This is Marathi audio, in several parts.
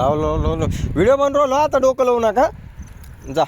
लाव लाव लाव लाव. व्हिडिओ बनून राहिलो आता डोकं लावू नका. जा.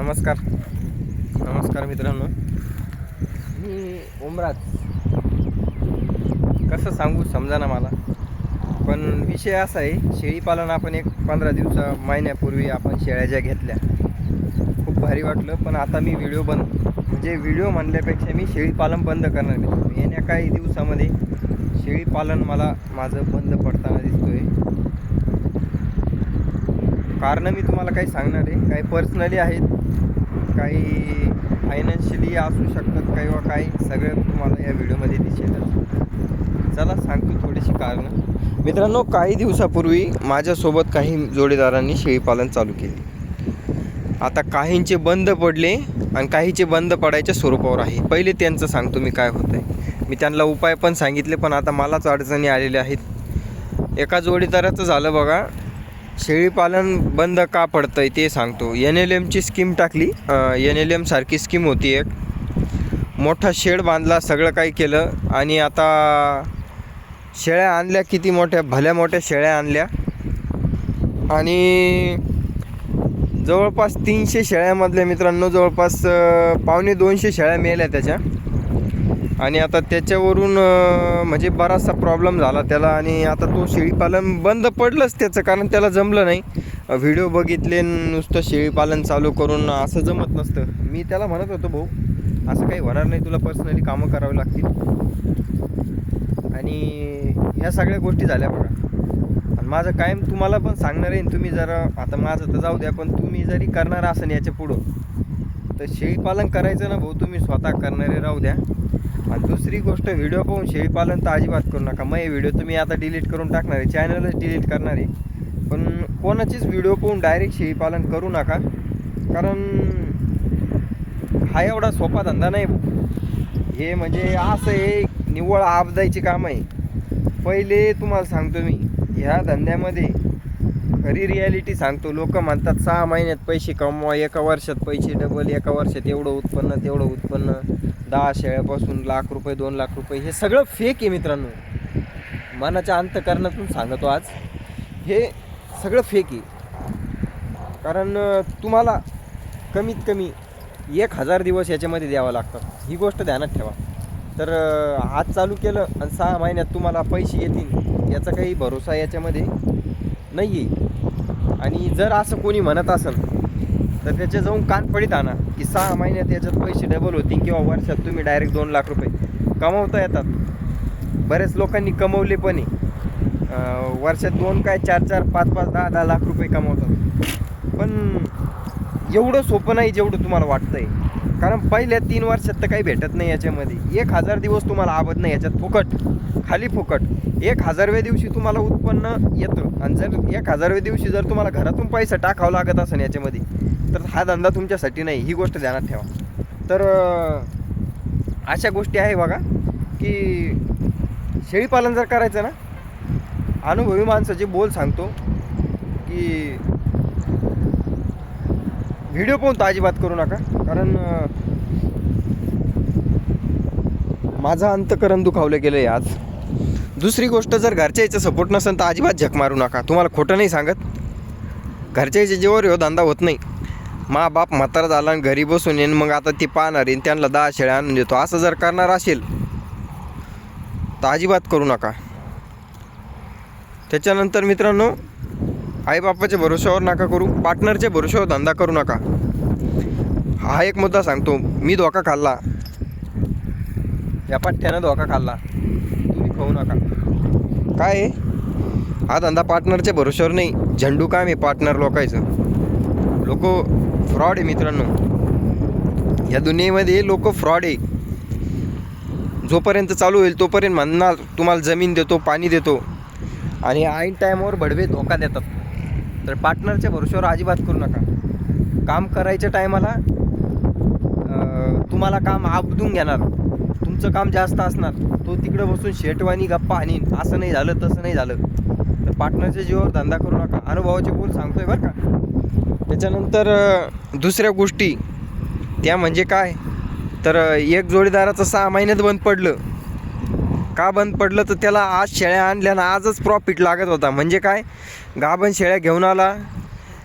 नमस्कार. नमस्कार मित्रांनो. मी उमराज कसं सांगू समजा ना मला. पण विषय असा आहे शेळीपालन आपण एक पंधरा दिवसा महिन्यापूर्वी आपण शेळ्या ज्या घेतल्या खूप भारी वाटलं. पण आता मी व्हिडिओ बंद म्हणजे व्हिडिओ म्हणल्यापेक्षा मी शेळीपालन बंद करणार मी येण्या काही दिवसामध्ये शेळीपालन मला माझं बंद पडताना दिसतोय. कारणं मी तुम्हाला काही सांगणार आहे. काही पर्सनली आहेत काही फायनान्शियली असू शकतात काही वा काही सगळं तुम्हाला या व्हिडिओमध्ये दिसेलच. चला सांगतो थोडीशी कारणं. मित्रांनो काही दिवसापूर्वी माझ्यासोबत काही जोडीदारांनी शेळीपालन चालू केले. आता काहींचे बंद पडले आणि काहीचे बंद पडायच्या स्वरूपावर आहे. पहिले त्यांचं सांगतो मी काय होतं आहे मी त्यांना उपाय पण सांगितले पण आता मलाच अडचणी आलेल्या आहेत. एका जोडीदाराचं झालं बघा शेळीपालन बंद का पडतं आहे ते सांगतो. एन एल एमची स्कीम टाकली. एन एल एमसारखी स्कीम होती एक. मोठा शेड बांधला सगळं काही केलं आणि आता शेळ्या आणल्या किती मोठ्या भल्या मोठ्या शेळ्या आणल्या. आणि जवळपास तीनशे शेळ्यामधल्या मित्रांनो जवळपास पावणे दोनशे शेळ्या मिळाल्या त्याच्या. आणि आता त्याच्यावरून म्हणजे बराचसा प्रॉब्लेम झाला त्याला आणि आता तो शेळीपालन बंद पडलंच त्याचं कारण त्याला जमलं नाही. व्हिडिओ बघितले नुसतं शेळीपालन चालू करून असं जमत नसतं. मी त्याला म्हणत होतो भाऊ असं काही होणार नाही तुला पर्सनली कामं करावी लागतील. आणि ह्या सगळ्या गोष्टी झाल्या बघा. आणि माझं कायम तुम्हाला पण सांगणार आहे तुम्ही जरा आता माझं तर जाऊ द्या पण तुम्ही जरी करणार असाल याच्या पुढं तर शेळीपालन करायचं ना भाऊ तुम्ही स्वतः करणारे राहू द्या. आणि दुसरी गोष्ट व्हिडिओ पाहून शेळीपालन तर अजिबात करू नका. मग हे व्हिडिओ तुम्ही आता डिलीट करून टाकणार आहे चॅनलच डिलीट करणार आहे. पण कोणाचीच व्हिडिओ पाहून डायरेक्ट शेळीपालन करू नका. कारण हा एवढा सोपा धंदा नाही हे म्हणजे असं हे निव्वळ आपदायची काम आहे. पहिले तुम्हाला सांगतो मी ह्या धंद्यामध्ये खरी रियालिटी सांगतो. लोक म्हणतात सहा महिन्यात पैसे कमवा एका वर्षात पैसे डबल एका वर्षात एवढं उत्पन्न तेवढं उत्पन्न. दहा शेळ्यापासून लाख रुपये दोन लाख रुपये हे सगळं फेक आहे मित्रांनो. मनाच्या अंतकरणातून सांगतो आज हे सगळं फेक आहे. कारण तुम्हाला कमीत कमी एक हजार दिवस याच्यामध्ये द्यावा लागतात ही गोष्ट ध्यानात ठेवा. तर आज चालू केलं आणि सहा महिन्यात तुम्हाला पैसे येतील याचा काही भरोसा याच्यामध्ये नाही आहे आणि जर असं कोणी म्हणत असेल तर त्याच्या जाऊन कान पडीत आणा की सहा महिन्यात याच्यात पैसे डबल होतील किंवा वर्षात तुम्ही डायरेक्ट दोन लाख रुपये कमवता येतात. बऱ्याच लोकांनी कमवले पण आहे. वर्षात दोन काय चार चार पाच पाच दहा दहा लाख रुपये कमवतात. पण एवढं सोपं नाही जेवढं तुम्हाला वाटतं आहे कारण पहिल्या तीन वर्षात तर काही भेटत नाही याच्यामध्ये. एक हजार दिवस तुम्हाला आवत नाही याच्यात फुकट. खाली फुकट. एक हजारव्या दिवशी तुम्हाला उत्पन्न येतं. आणि जर एक हजारव्या दिवशी जर तुम्हाला घरातून पैसा टाकावा लागत असेल याच्यामध्ये तर हा धंदा तुमच्यासाठी नाही. ही गोष्ट ध्यानात ठेवा. तर अशा गोष्टी आहे बघा की शेळीपालन जर करायचं ना अनुभवी माणसाचे बोल सांगतो की व्हिडिओ पाहून तर अजिबात करू नका कारण माझं अंतकरण दुखावलं गेलं आहे आज. दुसरी गोष्ट जर घरच्या याचा सपोर्ट नसेल तर अजिबात झक मारू नका. तुम्हाला खोटं नाही सांगत. घरच्या याच्या जेव्हा हो धंदा होत नाही. मा बाप म्हातारा झाला आणि घरी बसून येईन मग आता ती पाहणार येईन त्यांना दहा शेळ्या आणून देतो. असं जर करणार असेल तर अजिबात करू नका. त्याच्यानंतर मित्रांनो आईबापाच्या भरोश्यावर नका करू पार्टनरच्या भरोश्यावर धंदा करू नका. हा एक मुद्दा सांगतो मी धोका खाल्ला. या पठ्ठ्यानं धोका खाल्ला. तुम्ही खाऊ नका. काय आहे? हा धंदा पार्टनरच्या भरोश्यावर नाही झंडू काम आहे पार्टनर लोकायचं लोक फ्रॉड आहे मित्रांनो. या दुनियेमध्ये लोक फ्रॉड आहे. जोपर्यंत चालू होईल तोपर्यंत म्हणणार तुम्हाला जमीन देतो पाणी देतो. आणि ऐन टायमावर भडवे धोका देतात. तर पार्टनरच्या भरोश्यावर अजिबात करू नका. काम करायच्या टायमाला तुम्हाला काम आपदून घेणार. तुमचं काम जास्त असणार. तो तिकडं बसून शेटवानी गप्पा आणीन असं नाही झालं तसं नाही झालं. तर पार्टनरच्या जीवावर धंदा करू नका. अनुभवाचे बोल सांगतोय बरं का? त्याच्यानंतर दुसऱ्या गोष्टी. त्या म्हणजे काय? तर एक जोडीदाराचं सहा महिन्यात बंद पडलं. का बंद पडलं तर त्याला आज शेळ्या आणल्या ना आजच प्रॉफिट लागत होता. म्हणजे काय? गाभण शेळ्या घेऊन आला.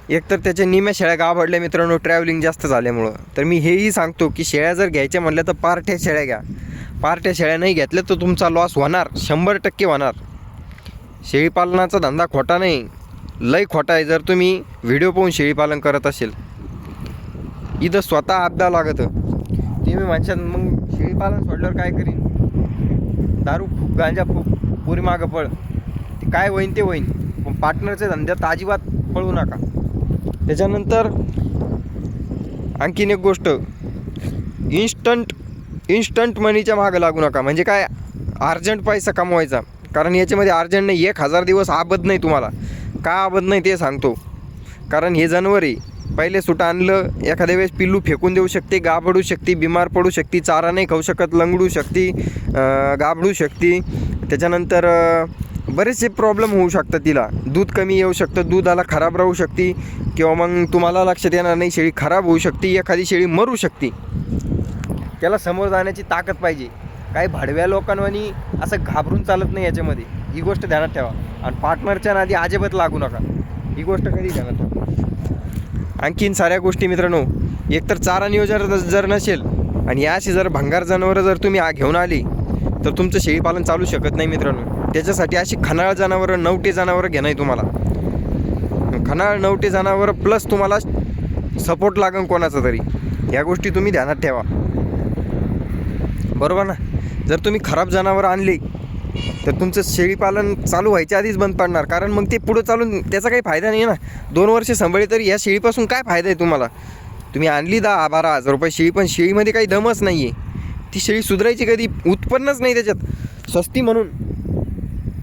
एकतर त्याच्या निम्या शेळ्या गाभडल्या मित्रांनो ट्रॅव्हलिंग जास्त झाल्यामुळं. तर मी हेही सांगतो की शेळ्या जर घ्यायच्या म्हणल्या तर पार्ट्या शेळ्या घ्या. पार्ट्या शेळ्या नाही घेतल्या तर तुमचा लॉस होणार. शंभर टक्के होणार. शेळीपालनाचा धंदा खोटा नाही. लय खोटा आहे. जर तुम्ही व्हिडिओ पाहून शेळीपालन करत असेल. इथं स्वतः आपदा लागतं. तुम्ही म्हणशाल मग शेळीपालन सोडल्यावर काय करीन? दारू खूप गांजा खूप पुरी मागं पळ. ते काय होईन ते होईन. पण पार्टनरच्या धंद्यात अजिबात पळू नका. त्याच्यानंतर आणखीन एक गोष्ट. इन्स्टंट इन्स्टंट मनीच्या मागं लागू नका. म्हणजे काय? अर्जंट पैसा कमवायचा. कारण याच्यामध्ये अर्जंट नाही. एक हजार दिवस आबद नाही तुम्हाला. का आबद नाही ते सांगतो. कारण हे जनावर आहे पहिले सुट आणलं एखाद्या वेळेस पिल्लू फेकून देऊ शकते गाबडू शकते बिमार पडू शकते चारा नाही खाऊ शकत लंगडू शकते गाबडू शकते. त्याच्यानंतर बरेचसे प्रॉब्लेम होऊ शकतात तिला. दूध कमी येऊ शकतं दुधाला खराब राहू शकते किंवा मग तुम्हाला लक्षात येणार नाही शेळी खराब होऊ शकते एखादी शेळी मरू शकते. त्याला समोर जाण्याची ताकद पाहिजे. काही भाडव्या लोकांवानी असं घाबरून चालत नाही याच्यामध्ये. ही गोष्ट ध्यानात ठेवा. आणि पार्टनरच्या नादी अजिबात लागू नका. ही गोष्ट कधी ध्यानात ठेवा. आणखीन साऱ्या गोष्टी मित्रांनो एकतर चारा नियोजन जर- जर नसेल आणि याशी जर भंगार जनावरं जर तुम्ही आ- घेऊन आली तर तुमचं शेळीपालन चालू शकत नाही मित्रांनो. त्याच्यासाठी अशी खनाळ जनावरं नवटे जनावरं घेणं आहे तुम्हाला. खनाळ नवटे जनावरं प्लस तुम्हाला सपोर्ट लागन कोणाचा तरी. ह्या गोष्टी तुम्ही ध्यानात ठेवा. बरोबर ना? जर तुम्ही खराब जनावरं आणली तर तुमचं शेळीपालन चालू व्हायच्या आधीच बंद पडणार. कारण मग ते पुढं चालून त्याचा काही फायदा नाही ना. दोन वर्ष सांभाळली तरी या शेळीपासून काय फायदा आहे तुम्हाला? तुम्ही आणली दहा बारा हजार रुपये शेळी पण शेळीमध्ये काही दमच नाही आहे ती शेळी सुधारायची कधी? उत्पन्नच नाही त्याच्यात. स्वस्ती म्हणून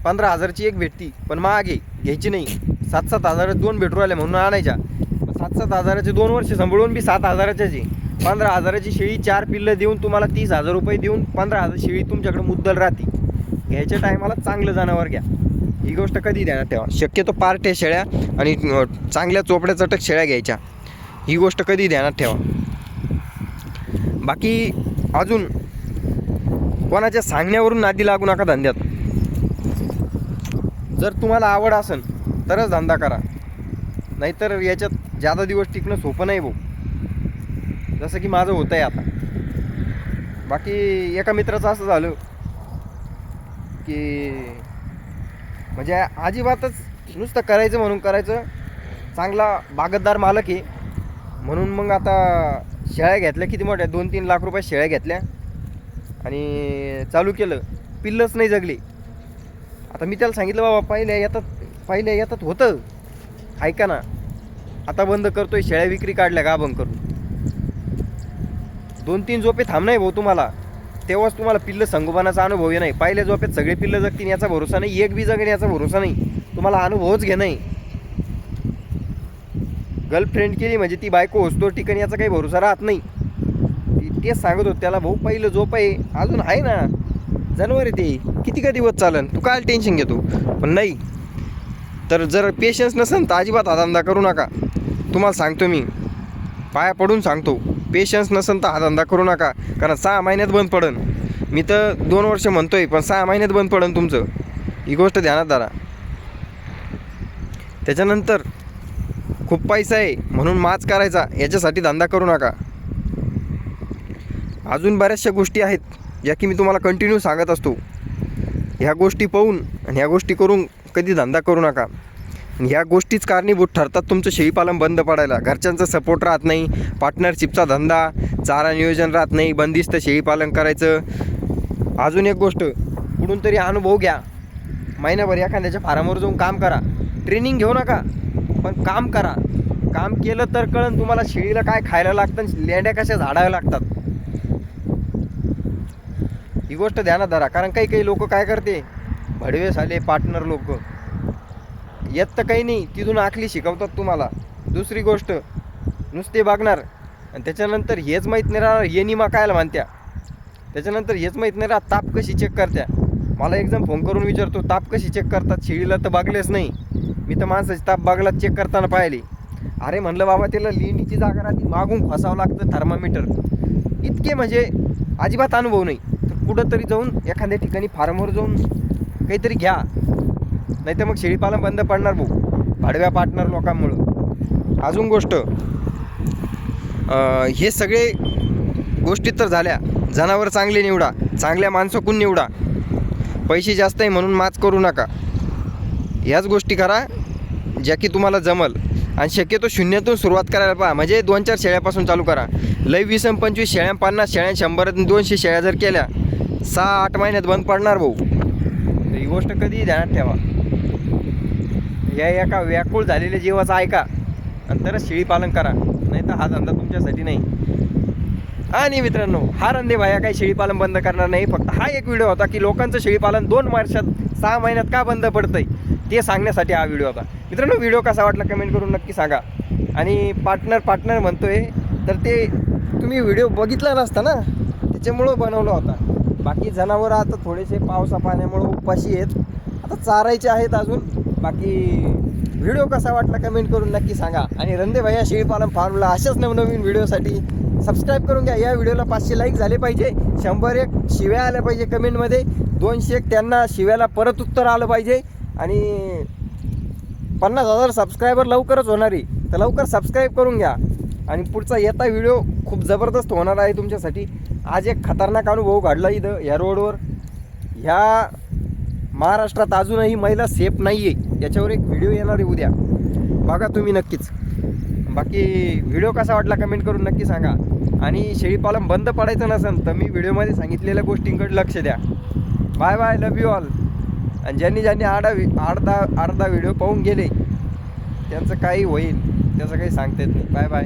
पंधरा हजारची एक भेटती पण मागे घ्यायची नाही. सात सात हजारात दोन भेटू राहिले म्हणून आणायच्या. सात सात हजाराचे दोन वर्ष सांभाळून बी सात हजाराच्याच पंधरा हजाराची शेळी चार पिल्लं देऊन तुम्हाला तीस हजार रुपये देऊन पंधरा हजार शेळी तुमच्याकडे मुद्दल राहते. घ्यायच्या टायमाला चांगलं जनावर घ्या. ही गोष्ट कधी ध्यानात ठेवा शक्यतो पार्ट्या शेळ्या आणि चांगल्या चोपड्या चटक शेळ्या घ्यायच्या. ही गोष्ट कधी ध्यानात ठेवा बाकी अजून कोणाच्या सांगण्यावरून नादी लागू नका धंद्यात. जर तुम्हाला आवड असेल तरच धंदा करा. नाहीतर याच्यात जादा दिवस टिकणं सोपं नाही भाऊ. जसं की माझं होतं आहे आता. बाकी एका मित्राचं असं झालं की म्हणजे अजिबातच नुसतं करायचं म्हणून करायचं. चांगला बागतदार मालक आहे. म्हणून मग आता शेळ्या घेतल्या किती मोठ्या? दोन तीन लाख रुपये शेळ्या घेतल्या. आणि चालू केलं. पिल्लच नाही जगली. आता मी त्याला सांगितलं बाबा पहिल्या येतात पहिल्या येतात होतं. ऐका ना. आता बंद करतोय शेळ्या विक्री काढल्या का बंद करून. दोन तीन झोपे थांब नाही भाऊ तुम्हाला. तेव्हाच तुम्हाला पिल्लं संगोपनाचा अनुभव आहे नाही. पहिल्या झोपेत सगळे पिल्लं जगतील याचा भरोसा नाही. एक बी जगेन याचा भरोसा नाही. तुम्हाला अनुभवच घे नाही. गर्लफ्रेंड केली म्हणजे ती बायको होतो ठिकाणी याचा काही भरोसा राहत नाही. ती तेच सांगत होत त्याला भाऊ पहिलं झोप आहे. अजून आहे ना. जनावर आहे ते. किती का दिवस चालन? तू काय टेन्शन घेतो. पण नाही. तर जर पेशन्स नसेल तर अजिबात आदांदा करू नका. तुम्हाला सांगतो मी. पाया पडून सांगतो. पेशन्स नसेल तर हा धंदा करू नका. कारण सहा महिन्यात बंद पडन. मी तर दोन वर्ष म्हणतो आहे पण सहा महिन्यात बंद पडन तुमचं. ही गोष्ट ध्यानात धरा. त्याच्यानंतर खूप पैसा आहे म्हणून माच करायचा. याच्यासाठी धंदा करू नका. अजून बऱ्याचशा गोष्टी आहेत ज्या की मी तुम्हाला कंटिन्यू सांगत असतो. ह्या गोष्टी पाहून आणि ह्या गोष्टी करून कधी धंदा करू नका. ह्या गोष्टीच कारणीभूत ठरतात. तुमचं शेळीपालन बंद पडायला. घरच्यांचा सपोर्ट राहत नाही. पार्टनरशिपचा धंदा चारा नियोजन राहत नाही. बंदिस्त शेळीपालन करायचं. अजून एक गोष्ट. कुठून तरी अनुभव घ्या. महिन्याभर एखाद्याच्या फार्मवर जाऊन काम करा. ट्रेनिंग घेऊ नका. पण काम करा. काम केलं तर कळण तुम्हाला शेळीला काय खायला लागतं लेंड्या कशा झाडाव्या लागतात. ही गोष्ट ध्यानात धरा. कारण काही काही लोक काय करते? भडवे झाले पार्टनर लोक. येत तर काही नाही तिथून आखली शिकवतात तुम्हाला. दुसरी गोष्ट नुसते बघणार. आणि त्याच्यानंतर हेच माहीत नाही राहणार हे निमा कायला म्हणत्या. त्याच्यानंतर हेच माहीत नाही राहत ताप कशी चेक करत्या. मला एकदम फोन करून विचारतो ताप कशी चेक करतात? शेळीला तर बागलेच नाही. मी तर माणसाची ताप बागला चेक करताना पाहिली. अरे म्हणलं बाबा त्याला लिंडीची जागा राहते मागून फसावं लागतं थर्मामीटर इतके म्हणजे अजिबात अनुभव नाही. तर कुठंतरी जाऊन एखाद्या ठिकाणी फार्मवर जाऊन काहीतरी घ्या. नाही तर मग शेळीपालन बंद पडणार भाऊ. भाडव्या पार्टनर लोकांमुळं. अजून गोष्ट हे सगळे गोष्टी तर झाल्या. जनावर चांगले निवडा चांगल्या माणसाकडून निवडा? पैसे जास्त आहे म्हणून माच करू नका. ह्याच गोष्टी करा ज्या की तुम्हाला जमल. आणि शक्यतो शून्यातून सुरुवात करायला पहा. म्हणजे दोन चार शेळ्यापासून चालू करा. लय वीस आणि पंचवीस शेळ्या पन्नास शेळ्या शंभर दोनशे शेळ्या जर केल्या सहा आठ महिन्यात बंद पडणार भाऊ. ही गोष्ट कधीही ध्यानात ठेवा. या एका व्याकुळ झालेल्या जीवाचा ऐका. आणि तरच शेळीपालन करा. नाही तर हा धंदा तुमच्यासाठी नाही. आणि मित्रांनो हा रंदे भाया काही शेळीपालन बंद करणार नाही. फक्त हा एक व्हिडिओ होता की लोकांचं शेळीपालन दोन वर्षात सहा महिन्यात का बंद पडतंय? ते सांगण्यासाठी हा व्हिडिओ होता. मित्रांनो व्हिडिओ कसा वाटला कमेंट करून नक्की सांगा. आणि पार्टनर पार्टनर म्हणतोय तर ते तुम्ही व्हिडिओ बघितला नसता ना? त्याच्यामुळं बनवला होता. बाकी जनावरं आता थोडेसे पावसा पाण्यामुळं उपाशी आहेत. आता चारायचे आहेत अजून. बाकी व्हिडिओ कसा वाटला कमेंट करून नक्की सांगा. आणि रंदे भैया शेळीपालन फार्मला अशाच नवनवीन व्हिडिओसाठी सबस्क्राईब करून घ्या. या व्हिडिओला पाचशे लाईक झाले पाहिजे. शंभर एक शिव्या आल्या पाहिजे कमेंटमध्ये दोनशे एक त्यांना शिव्याला परत उत्तर आलं पाहिजे. आणि पन्नास हजार सबस्क्रायबर लवकरच होणार. आहे तर लवकर सबस्क्राईब करून घ्या. आणि पुढचा येता व्हिडिओ खूप जबरदस्त होणार आहे तुमच्यासाठी. आज एक खतरनाक अनुभव घडला इथं या रोडवर ह्या महाराष्ट्रात अजूनही महिला सेफ नाही आहे याच्यावर एक व्हिडिओ येणार आहे उद्या. बघा तुम्ही नक्कीच. बाकी व्हिडिओ कसा वाटला कमेंट करून नक्की सांगा. आणि शेळीपालन बंद पडायचं नसेल तर मी व्हिडिओमध्ये सांगितलेल्या गोष्टींकडे लक्ष द्या. Bye bye love you all आणि ज्यांनी ज्यांनी आडा अर्धा अर्धा व्हिडिओ पाहून गेले त्यांचं काही होईल. त्याचं काही सांगता येत नाही. Bye bye